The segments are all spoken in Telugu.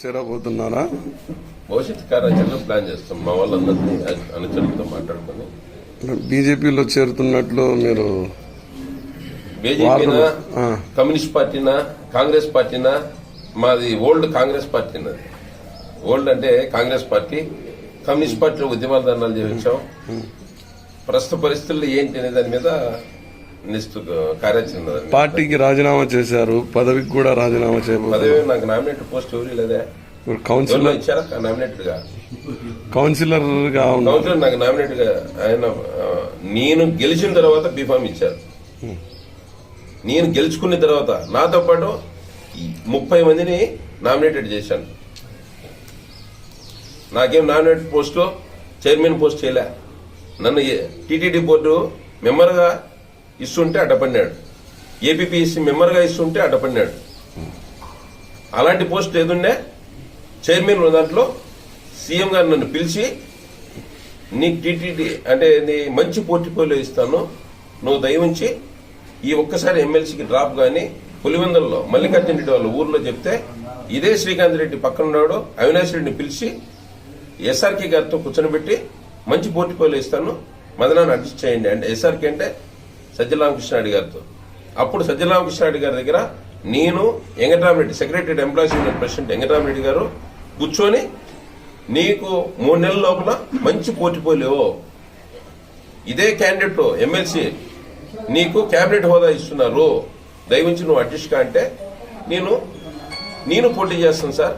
చేరబోతున్నారా? భవిష్యత్ కార్యాచరణ ప్లాన్ చేస్తాం. మా వాళ్ళందరినీ అనుచరులతో మాట్లాడుకొని. బీజేపీలో చేరుతున్నట్లు మీరు బీజేపీనా. కమ్యూనిస్ట్ పార్టీనా కాంగ్రెస్ పార్టీనా? మాది ఓల్డ్ కాంగ్రెస్ పార్టీ అది ఓల్డ్ అంటే కాంగ్రెస్ పార్టీ. కమ్యూనిస్ట్ పార్టీలో ఉద్యమాల ధర్నాలు చేయించాం ప్రస్తుత పరిస్థితుల్లో ఏంటి అనే దాని మీద పార్టీకి రాజీనామా చేశారు పదవికి కూడా రాజీనామా చేయబోతున్నారు. నాకు కౌన్సిలర్ కౌన్సిలర్గా కౌన్సిలర్ నామినేట్గా ఆయన నేను గెలిచిన తర్వాత బీఫామ్ ఇచ్చారు. నేను గెలుచుకున్న తర్వాత నాతో పాటు ముప్పై మందిని నామినేటెడ్ చేశాను. నాకేం నామినేట్ పోస్టు చైర్మన్ పోస్ట్ చేయలే. నన్ను టీటీడీ బోర్డు మెంబర్గా ఇస్తుంటే అడ్డపడినాడు. ఏపీపీఎస్సీ మెంబర్గా ఇస్తుంటే అడ్డపడినాడు. అలాంటి పోస్ట్ ఏదుండే? చైర్మన్ ఉన్న దాంట్లో సీఎం గారు నన్ను పిలిచి నీకు టీటీడీ అంటే నీ మంచి పోర్టిఫోలియో ఇస్తాను నువ్వు దయవుంచి ఈ ఒక్కసారి ఎమ్మెల్సీకి డ్రాప్ కానీ పులివెందులలో మల్లికార్జున రెడ్డి వాళ్ళ ఊర్లో చెప్తే ఇదే శ్రీకాంత్ రెడ్డి పక్కన ఉన్నాడు అవినాష్ రెడ్డిని పిలిచి ఎస్ఆర్కే గారితో కూర్చొని మంచి పోర్టిఫోలియో ఇస్తాను మదనాన్ని అడ్జస్ట్ చేయండి. అంటే ఎస్ఆర్కే అంటే సజ్జరామకృష్ణారెడ్డి గారితో అప్పుడు సజ్జరామకృష్ణారెడ్డి గారి దగ్గర నేను Venkatarama Reddy secretary employees union president Venkatarama Reddy గారు కూర్చొని నీకు మూడు నెలల లోపల మంచి పోర్టిఫోలియో ఇదే క్యాండిడేట్ ఎమ్మెల్సీ నీకు క్యాబినెట్ హోదా ఇస్తున్నారు. దయవించి నువ్వు అడ్జస్ట్ అంటే నేను నేను పోటీ చేస్తాను సార్.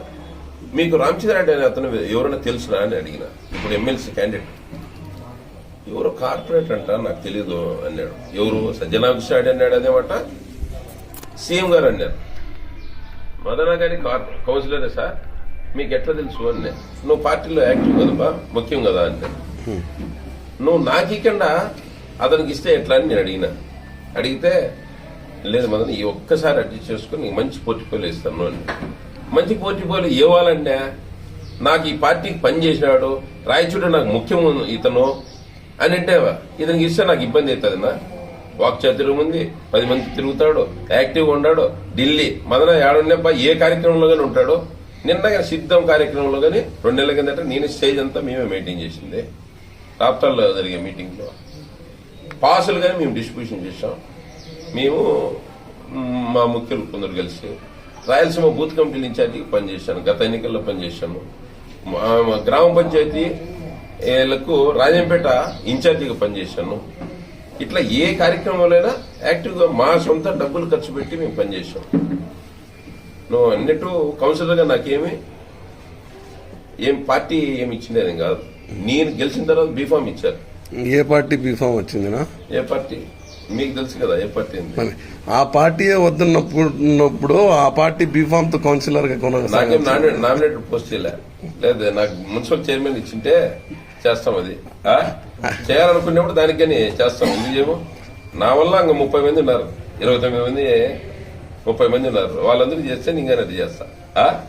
మీకు రామచంద్రారెడ్డి అనే అతను ఎవరైనా తెలుసునా అని అడిగిన. ఇప్పుడు ఎమ్మెల్సీ క్యాండిడేట్ ఎవరు కార్పొరేట్ అంట నాకు తెలియదు అన్నాడు. ఎవరు? సజ్జనాభిషాడు అన్నాడు అదేమాట? సీఎం గారు అన్నారు. మదన గారి కౌన్సిలరే సార్ మీకు ఎట్లా తెలుసు అన్నా. నువ్వు పార్టీలో యాక్టివ్ కదపా ముఖ్యం కదా అన్నాడు నువ్వు నాకికుండా అతనికి ఇస్తే ఎట్లా అని నేను అడిగిన. అడిగితే లేదు మదన్ ఈ ఒక్కసారి అడ్జస్ట్ చేసుకుని మంచి పోర్టిఫోలియో ఇస్తాను అని మంచి పోర్టిఫోలియో ఇవ్వాలంటే నాకు ఈ పార్టీకి పని చేసినాడు రాయచూడు నాకు ముఖ్యం ఇతను అని అంటే ఇతనికి ఇస్తే నాకు ఇబ్బంది అవుతుందినా వాక్ చాతుర్యం ఉంది పది మంది తిరుగుతాడు యాక్టివ్గా ఉన్నాడు ఢిల్లీ మదన ఏడున్నప్ప ఏ కార్యక్రమంలో కానీ ఉంటాడో. నిన్న సిద్ధం కార్యక్రమంలో కానీ రెండు నెలల కిందట నేను స్టేజ్ అంతా మేమే మెయింటైన్ చేసింది. రాప్తాల్లో జరిగే మీటింగ్లో. పాసులు కానీ మేము డిస్ట్రిబ్యూషన్ చేసాం మేము మా ముఖ్యులు కొందరు కలిసి రాయలసీమ బూత్ కమిటీల ఇన్ఛార్జికి పనిచేశాను. గత ఎన్నికల్లో పనిచేశాను. మా- మా గ్రామ పంచాయతీ ఏలకు రాజంపేట ఇన్ఛార్జిగా పనిచేశాను. ఇట్లా ఏ కార్యక్రమంలోనైనా యాక్టివ్గా మా సొంత డబ్బులు ఖర్చు పెట్టి మేము పనిచేసాం నువ్వు అన్నట్టు కౌన్సిలర్గా నాకేమి ఏం పార్టీ ఏమి ఇచ్చింది కాదు. నేను గెలిచిన తర్వాత బీఫామ్ ఇచ్చారు. ఏ పార్టీ బీఫామ్ వచ్చిందినా? ఏ పార్టీ? మీకు తెలుసు కదా ఏ పార్టీ ఆ పార్టీయే వద్దున్నప్పుడు ఆ పార్టీ బీఫామ్తో కౌన్సిలర్గా నామినేటెడ్ పోస్ట్ లేదు నాకు మున్సిపల్ చైర్మన్ ఇచ్చింటే చేస్తాం అది? చేయాలనుకున్నప్పుడు దానికని చేస్తాం. ఎందుకు చేయము? నా వల్ల ఇంకా ముప్పై మంది ఉన్నారు. ఇరవై తొమ్మిది మంది ముప్పై మంది ఉన్నారు. వాళ్ళందరూ చేస్తే నేను అది చేస్తా. ఆ?